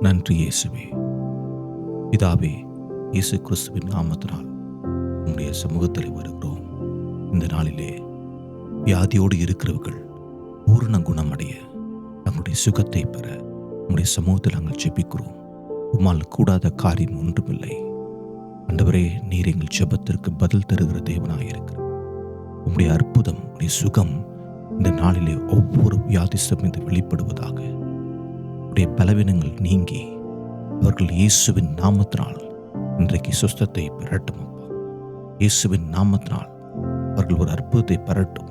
நன்றி இயேசுவே. பிதாவே இயேசு கிறிஸ்துவின் நாமத்தினால் உங்களுடைய சமூகத்தில் வருகிறோம். இந்த நாளிலே வியாதியோடு இருக்கிறவர்கள் பூரண குணமடைய தங்களுடைய சுகத்தை பெற உம்முடைய சமூகத்தில் நாங்கள் ஜெபிக்கிறோம். உம்மால் கூடாத காரியம் ஒன்றுமில்லை. அந்தவரே நீர் எங்கள் ஜெபத்திற்கு பதில் தருகிற தேவனாக இருக்கிறார். உங்களுடைய அற்புதம் உம்முடைய சுகம் இந்த நாளிலே ஒவ்வொரு வியாதிஸ்தம் மீது வெளிப்படுவதாக உடைய பலவீனங்கள் நீங்கி அவர்கள் இயேசுவின் நாமத்தினால் இன்றைக்கு சுஸ்தத்தை பெறட்டும் அப்பா. இயேசுவின் நாமத்தினால் அவர்கள் ஒரு அற்புதத்தை பெறட்டும்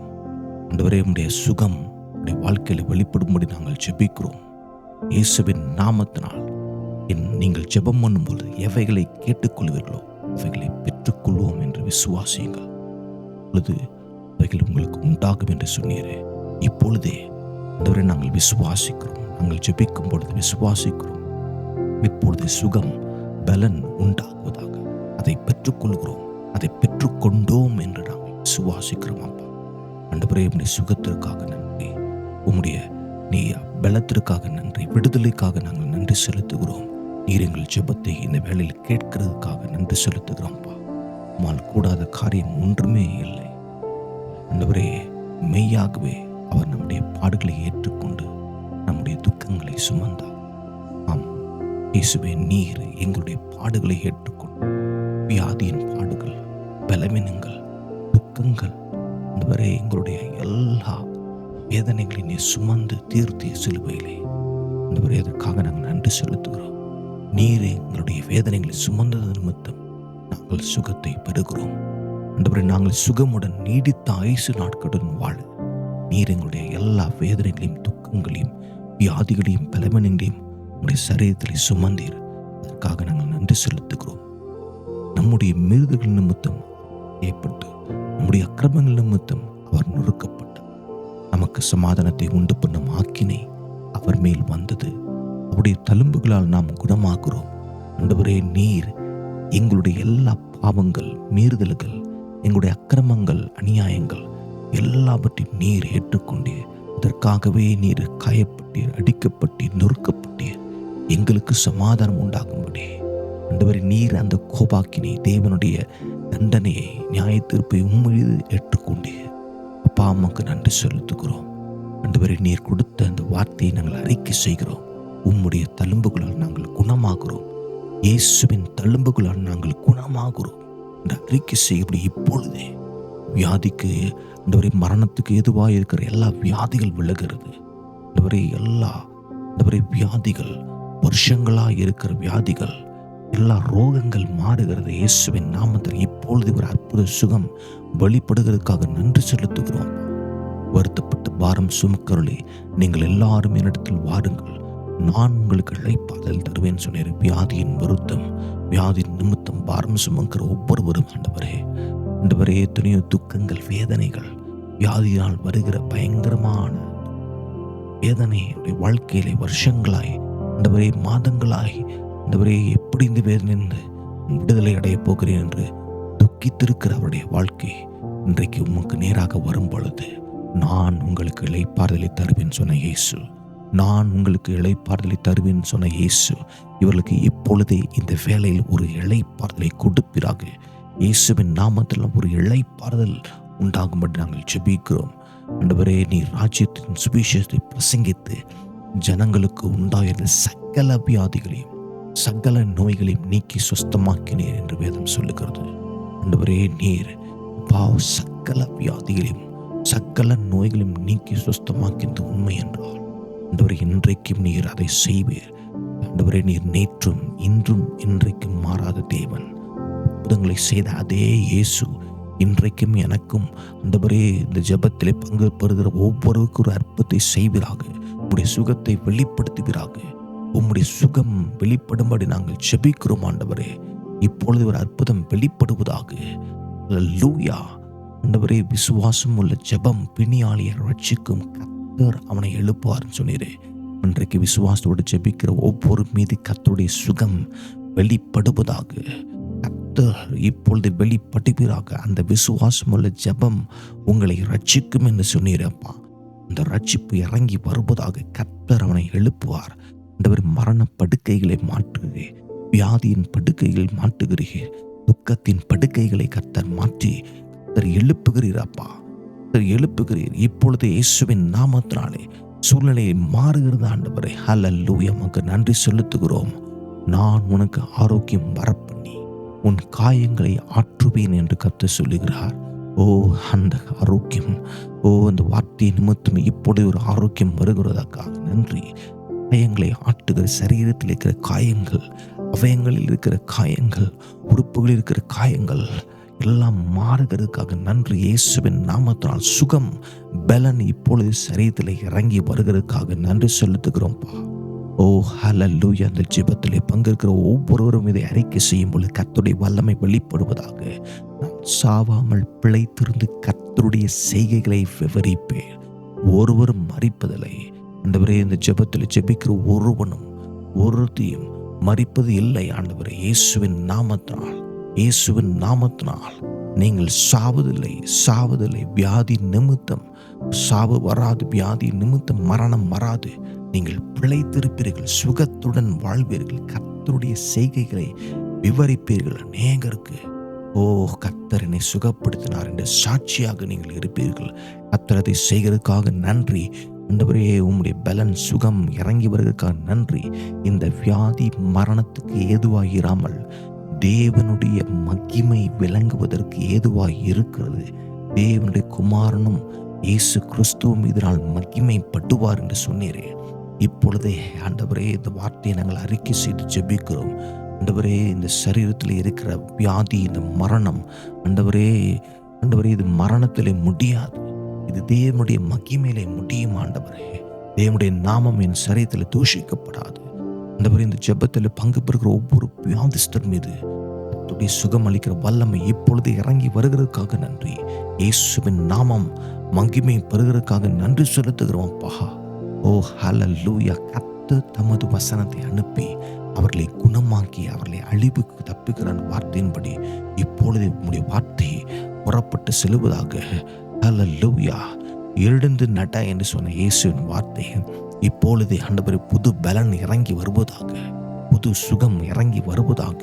ஆண்டவரே உடைய சுகம் உடைய வாழ்க்கையில் வெளிப்படும்படி நாங்கள் ஜெபிக்கிறோம். இயேசுவின் நாமத்தினால் என் நீங்கள் ஜெபம் பண்ணும்போது எவைகளை கேட்டுக்கொள்வீர்களோ அவைகளை பெற்றுக்கொள்வோம் என்று விசுவாசியுங்கள். பொழுது அவைகள் உங்களுக்கு உண்டாகும் என்று சொன்னீரே இப்பொழுதே ஆண்டவரை நாங்கள் விசுவாசிக்கிறோம். நாங்கள் ஜெபிக்கும் பொழுது விசுவாசிக்கிறோம். இப்பொழுது சுகம் பலன் உண்டாகுவதாக. அதை பெற்றுக்கொள்கிறோம். அதை பெற்றுக்கொண்டோம் என்று நாங்கள் விசுவாசிக்கிறோம் அப்பா. ஆண்டவரே உம்முடைய சுகத்திற்காக நன்றி. உம்முடைய நீ பலத்திற்காக நன்றி. விடுதலைக்காக நாங்கள் நன்றி செலுத்துகிறோம். நீர் எங்கள் ஜெபத்தை இந்த வேளையில் கேட்கிறதுக்காக நன்றி செலுத்துகிறோம்ப்பா உம்மால் கூடாத காரியம் ஒன்றுமே இல்லை. ஆண்டவரே மெய்யாகவே அவர் நம்முடைய பாடுகளை ஏற்றுக்கொண்டு நம்முடைய துக்கங்களை சுமந்தார். ஆம் இயேசுவே நீர் எங்களுடைய பாடுகளை ஏற்றுக்கொண்டு வியாதியின் பாடுகள் பலவீனங்கள் துக்கங்கள் வரை எங்களுடைய எல்லா வேதனைகளை நீ சுமந்து தீர்த்திய சிலுவையிலே ஆண்டவரே அதற்காக நாங்கள் நன்றி செலுத்துகிறோம். நீர் எங்களுடைய வேதனைகளை சுமந்தது நிமித்தம் நாங்கள் சுகத்தை பெறுகிறோம். ஆண்டவரே நாங்கள் சுகமுடன் நீடித்த ஆயுசு நாட்களுடன் வாழ நீர் எங்களுடைய எல்லா வேதனைகளையும் துக்கங்களையும் வியாதிகளையும் பலவீனங்களையும் உடைய சரீரத்திலே சுமந்தீர். அதற்காக நாங்கள் நன்றி செலுத்துகிறோம். நம்முடைய மீறுதல்கள் நிமித்தம் ஏற்பட்டு நம்முடைய அக்கிரமங்கள் நிமித்தம் அவர் நொறுக்கப்பட்டார் நமக்கு சமாதானத்தை உண்டு பண்ணும் ஆக்கினை அவர் மேல் வந்தது. அவருடைய தழும்புகளால் நாம் குணமாகிறோம். ஆண்டவரே நீர் எங்களுடைய எல்லா பாவங்கள் மீறுதல்கள் எங்களுடைய அக்கிரமங்கள் அநியாயங்கள் எல்லாவற்றையும் நீர் ஏற்றுக்கொண்டீர். அதற்காகவே நீர் காயப்பட்டீர் அடிக்கப்பட்டீர் நொறுக்கப்பட்டீர். எங்களுக்கு சமாதானம் உண்டாகும்படி. அந்தவரை நீர் அந்த கோபாக்கினை தேவனுடைய தண்டனையை நியாய தீர்ப்பை உம்மீது ஏற்றுக்கொண்டீர். அப்பா அம்மாவுக்கு நன்றி செலுத்துகிறோம். அந்தவரை நீர் கொடுத்த அந்த வார்த்தையை நாங்கள் அறிக்கை செய்கிறோம். உம்முடைய தழும்புகளால் நாங்கள் குணமாகிறோம். இயேசுவின் தழும்புகளால் நாங்கள் குணமாகிறோம். என்று அறிக்கை செய்யப்படி இப்பொழுதே. வியாதிக்கு இந்தவரை மரணத்துக்கு எதுவாக இருக்கிற எல்லா வியாதிகள் விலகிறது. இந்தவரை எல்லா இந்தவரை வியாதிகள் வருஷங்களாக இருக்கிற வியாதிகள் எல்லா ரோகங்கள் மாறுகிறது. இயேசுவின் நாமத்தில் இப்பொழுது ஒரு அற்புத சுகம் வெளிப்படுகிறதுக்காக நன்றி செலுத்துகிறோம். வருத்தப்பட்டு பாரம் சுமக்கருளே நீங்கள் எல்லாரும் என்னிடத்தில் வாருங்கள். நான் உங்களுக்கு இழைப்பாதல் தருவேன் சொன்னேன். வியாதியின் வருத்தம் வியாதியின் நிமித்தம் பாரம் சுமக்கிற ஒவ்வொருவரும் ஆண்டவரே ஆண்டவரே எத்தனையோ துக்கங்கள் வேதனைகள் வியாதியால் வருகிற பயங்கரமான வேதனை என்னுடைய வாழ்க்கையிலே வருஷங்களாய் ஆண்டவரே மாதங்களாய் ஆண்டவரே எப்படி இந்த வேதனைந்து விடுதலை அடையப் போகிறேன் என்று துக்கித்திருக்கிற அவருடைய வாழ்க்கை இன்றைக்கு உமக்கு நேராக வரும் பொழுது நான் உங்களுக்கு இழைப்பாறுதலை தருவேன் சொன்ன இயேசு. நான் உங்களுக்கு இழைப்பாறுதலை தருவேன் சொன்ன இயேசு. இவர்களுக்கு இப்பொழுதே இந்த வேலையில் ஒரு இழைப்பாறுதலை கொடுப்பிறார்கள் இயேசுவின் நாமத்தில் ஒரு இழைப்பாறுதல் உண்டாகும்படி நாங்கள் ஜெபிக்கிறோம். ஆண்டவரே நீ ராஜ்யத்தின் சுவிசேஷத்தை பிரசங்கித்து ஜனங்களுக்கு உண்டாயிருந்த சகல வியாதிகளையும் சகல நோய்களையும் நீக்கி சுஸ்தமாக்கினீர் என்று வேதம் சொல்லுகிறது. ஆண்டவரே நீர் பாவ சகல வியாதிகளையும் சகல நோய்களையும் நீக்கி சுஸ்தமாக்கின்றது உண்மை என்றால் ஆண்டவரே இன்றைக்கும் நீர் அதை செய்வீர். ஆண்டவரே நீர் நேற்றும் இன்றும் இன்றைக்கும் மாறாத தேவன். அற்புதங்களை செய்த அதே இயேசு இன்றைக்கும் எனக்கும் அந்தபரே இந்த ஜெபத்திலே பங்கு பெறுகிற ஒவ்வொருவருக்கும் ஒரு அற்புதத்தை செய்வீராக. உம்முடைய சுகத்தை வெளிப்படுத்துவீராக. உம்முடைய சுகம் வெளிப்படும்படி நாங்கள் ஜெபிக்கிறோம் ஆண்டவரே. இப்பொழுது ஒரு அற்புதம் வெளிப்படுவதாக. லூயா ஆண்டவரே விசுவாசம் உள்ள ஜெபம் பிணியாளியை ரட்சிக்கும் கத்தர் அவனை எழுப்புவார்னு சொன்னீரே. இன்றைக்கு விசுவாசத்தோடு ஜெபிக்கிற ஒவ்வொரு மீது கத்தருடைய சுகம் வெளிப்படுவதாக. கத்தர் இப்பொழுது வெளிப்படுவீராக அந்த விசுவாசம் உள்ள ஜெபம் உங்களை ரட்சிக்கும் என்று சொன்னீரப்பா. அந்த ரட்சிப்பு இறங்கி வருவதாக கத்தர் அவனை எழுப்புவார். ஆண்டவர் மரண படுக்கைகளை மாற்றுகிறீர். வியாதியின் படுக்கைகளை மாற்றுகிறீர். துக்கத்தின் படுக்கைகளை கர்த்தர் மாற்றி கர்த்தர் எழுப்புகிறீர் அப்பா கர்த்தர் எழுப்புகிறீர். இப்பொழுது இயேசுவின் நாமத்தினாலே சூழ்நிலையை மாறுகிறது ஆண்டவரை. ஹலல்லூ எமக்கு நன்றி செலுத்துகிறோம். நான் உனக்கு ஆரோக்கியம் வரப்பண்ணி. உன் காயங்களை ஆற்றுவேன் என்று கத்து சொல்லுகிறார். ஓ அந்த ஆரோக்கியம். ஓ அந்த வார்த்தை நிமித்தம் இப்பொழுது ஒரு ஆரோக்கியம் வருகிறதற்காக. நன்றி. காயங்களை ஆட்டுகிற சரீரத்தில் இருக்கிற காயங்கள் அவயங்களில் இருக்கிற காயங்கள் உறுப்புகளில் இருக்கிற காயங்கள் எல்லாம் மாறுகிறதுக்காக நன்றி. இயேசுவின் நாமத்தினால் சுகம் பலன் இப்பொழுது சரீரத்தில் இறங்கி வருகிறதுக்காக நன்றி செலுத்துகிறோம்ப்பா ஓ ஹalleluya. அந்த ஜெபத்திலே பங்கேற்கிற ஒவ்வொருவரும் இதை அறிக்கை செய்யும் பொழுது கத்துடைய வல்லமை வெளிப்படுவதாக நான் சாவாமல் பிழைத்திருந்து கத்தருடைய செய்கைகளை விவரிப்பேன். ஒருவரும் மறிப்பதில்லை ஆண்டவரே இந்த ஜெபத்தில் ஜெபிக்கிற ஒருவனும் ஒருத்தையும் மறிப்பது இல்லை. ஆண்டவரே இயேசுவின் நாமத்தினால் இயேசுவின் நாமத்தினால் நீங்கள் சாவதில்லை சாவதில்லை. வியாதி நிமித்தம் சாவு வராது. வியாதி நிமித்தம் மரணம் வராது. நீங்கள் பிழைத்திருப்பீர்கள் சுகத்துடன் வாழ்வீர்கள் கத்தருடைய செய்கைகளை விவரிப்பீர்கள். அநேகருக்கு ஓ கர்த்தர் என்னை சுகப்படுத்தினார் என்று சாட்சியாக நீங்கள் இருப்பீர்கள். கத்தரத்தை அதை செய்கிறதுக்காக நன்றி. ஆண்டவரே உம்முடைய பலன் சுகம் இறங்கி வருவதற்காக நன்றி. இந்த வியாதி மரணத்துக்கு ஏதுவாக இராமல் தேவனுடைய மகிமை விளங்குவதற்கு ஏதுவாக இருக்கிறது தேவனுடைய குமாரனும் இயேசு கிறிஸ்துவும் இதனால் மகிமைப்படுவார் என்று சொன்னீரே. இப்பொழுதே ஆண்டவரே இந்த வார்த்தையை நாங்கள் அறிக்கை செய்து ஜெபிக்கிறோம். ஆண்டவரே இந்த சரீரத்தில் இருக்கிற வியாதி இந்த மரணம் ஆண்டவரே ஆண்டவரே இது மரணத்திலே முடியாது. இது தேவனுடைய மகிமையிலே முடியும் ஆண்டவரே. தேவனுடைய நாமம் என் சரீரத்தில் தூஷிக்கப்படாது. ஆண்டவரே இந்த ஜெபத்தில் பங்கு பெறுகிற ஒவ்வொரு வியாதிஸ்தர் மீது சுகம் அளிக்கிற வல்லமை இப்பொழுது இறங்கி வருகிறதுக்காக நன்றி. இயேசுவின் நாமம் மகிமை பெறுகிறதுக்காக நன்றி செலுத்துகிறோம் பகா ஓ ஹல லூயா கத்து தமது வசனத்தை அனுப்பி அவர்களை குணமாக்கி அவர்களை அழிவுக்கு தப்பிக்கிறான் வார்த்தையின்படி இப்பொழுது உம்முடைய வார்த்தை புறப்பட்டு செல்வதாக ஹalleluya. எழுந்து நட என்று சொன்ன இயேசுவின் வார்த்தை இப்பொழுது ஆண்டவரே புது பலன் இறங்கி வருவதாக புது சுகம் இறங்கி வருவதாக.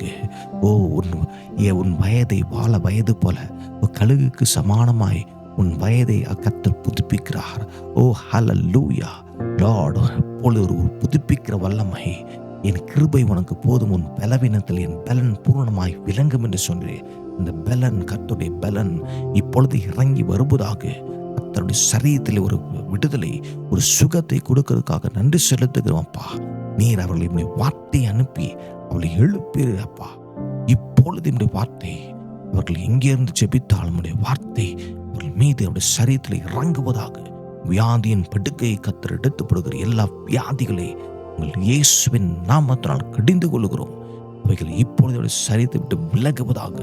ஓ உன் ஏ உன் வயதை வாழ வயது போல கழுகுக்கு சமானமாய் உன் வயதை அக்கத்தில் புதுப்பிக்கிறார். ஓ ஹல லூயா அப்பொழுது ஒரு ஒரு புதுப்பிக்கிற வல்லமை என் கிருபை உனக்கு போதும். உன் பலவீனத்தில் என் பலன் பூரணமாய் விளங்கும் என்று சொன்னேன் இந்த பலன் கத்துடைய பலன் இப்பொழுது இறங்கி வருவதாக கத்தருடைய சரீரத்தில் ஒரு விடுதலை ஒரு சுகத்தை கொடுக்கறதுக்காக நன்றி செலுத்துகிறோம் அப்பா. நீர் அவர்களை என்னுடைய வார்த்தை அனுப்பி அவளை எழுப்பீரு அப்பா. இப்பொழுது என்னுடைய வார்த்தை அவர்கள் எங்கேருந்து ஜெபித்தால் உம்முடைய வார்த்தை அவர்கள் மீது அவருடைய சரீரத்தில் இறங்குவதாக வியாதியின் படுக்கையை கத்தர் எடுத்துப்படுகிற எல்லா வியாதிகளை உங்கள் இயேசுவின் நாமத்தினால் கடிந்து கொள்கிறோம் அவைகள் இப்பொழுது சரித்து விட்டு விலகுவதாக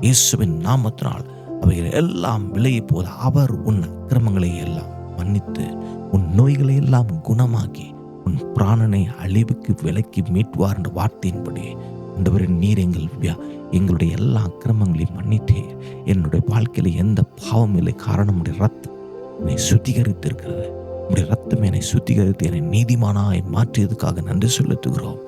இயேசுவின் நாமத்தினால் அவைகள் எல்லாம் விலகி போத அவர் உன் அக்கிரமங்களை எல்லாம் மன்னித்து உன் நோய்களை எல்லாம் குணமாக்கி உன் பிராணனை அழிவுக்கு விலக்கி மீட்வார் என்ற வார்த்தையின்படி ஆண்டவரின் நீர் எங்கள் வியா- எங்களுடைய எல்லா அக்கிரமங்களையும் மன்னித்தீர். என்னுடைய வாழ்க்கையில எந்த பாவம் இல்லை. காரணம் ரத்தம். என்னை சுத்திகரித்திருக்கிறது. உடைய ரத்தம் என்னை சுத்திகரித்து என்னை நீதிமானாய் மாற்றியதுக்காக நன்றி செலுத்துகிறோம்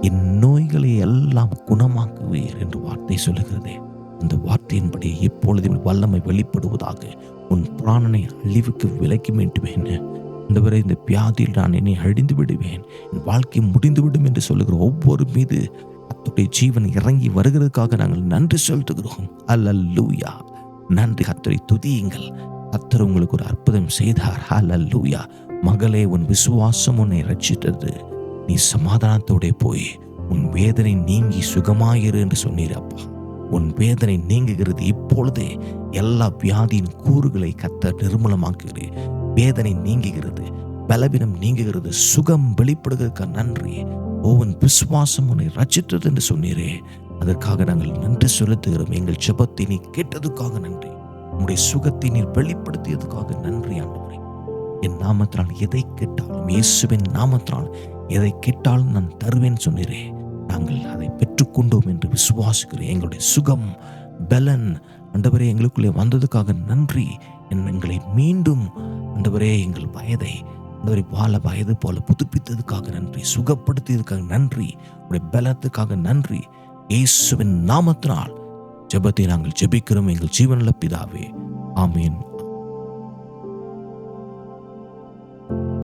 என் நோய்களை எல்லாம் குணமாக்குவீர் என்று வார்த்தை சொல்லுகிறதே. அந்த வார்த்தையின்படி இப்பொழுது வல்லமை வெளிப்படுவதாக உன் பிராணனை அழிவுக்கு விலக்கி வேண்டுமேன் இந்த வரை இந்த வியாதியில் நான் என்னை அழிந்து விடுவேன். என் வாழ்க்கை முடிந்துவிடும் என்று சொல்லுகிற ஒவ்வொரு மீது அத்துடைய ஜீவன் இறங்கி வருகிறதுக்காக நாங்கள் நன்றி செலுத்துகிறோம் அல்லூயா நன்றி அத்துறை துதியுங்கள். கத்தர் உங்களுக்கு ஒரு அற்புதம் செய்தார். அல்லூயா மகளே உன் விசுவாசம் உன்னை ரட்சித்தது நீ சமாதானத்தோட போய் உன் வேதனை நீங்கி சுகமாயிரு என்று சொன்னீர் அப்பா. உன் வேதனை நீங்குகிறது இப்பொழுதே எல்லா வியாதியின் கூறுகளை கத்தர் நிர்மூலமாக்குகிறேன் வேதனை நீங்குகிறது பலவீனம் நீங்குகிறது சுகம் வெளிப்படுகிறதுக்கு நன்றி. ஓ உன் விசுவாசம் உன்னை ரச்சித்தது என்று சொன்னீரே. அதற்காக நாங்கள் நன்றி செலுத்துகிறோம். எங்கள் ஜெபத்தை நீ கேட்டதுக்காக நன்றி. உங்களுடைய சுகத்தை நீர் வெளிப்படுத்தியதுக்காக நன்றி ஆண்டவரே. என் நாமத்தினால் எதை கேட்டாலும் இயேசுவின் நாமத்தினால் எதை கேட்டாலும் நான் தருவேன் சொன்னீரே. நாங்கள் அதை பெற்றுக்கொண்டோம் என்று விசுவாசிக்கிறேன். எங்களுடைய சுகம் பலன் அண்டவரே எங்களுக்குள்ளே வந்ததுக்காக நன்றி. என் எங்களை மீண்டும் அண்டவரே எங்கள் வயதை ஆண்டவரை வாழ வயது போல புதுப்பித்ததுக்காக நன்றி. சுகப்படுத்தியதுக்காக நன்றி. உடைய பலத்துக்காக நன்றி. இயேசுவின் நாமத்தினால் ஜெபத்தை நாங்கள் ஜெபிக்கிறோம். எங்கள் ஜீவனில் பிதாவே. ஆமீன்.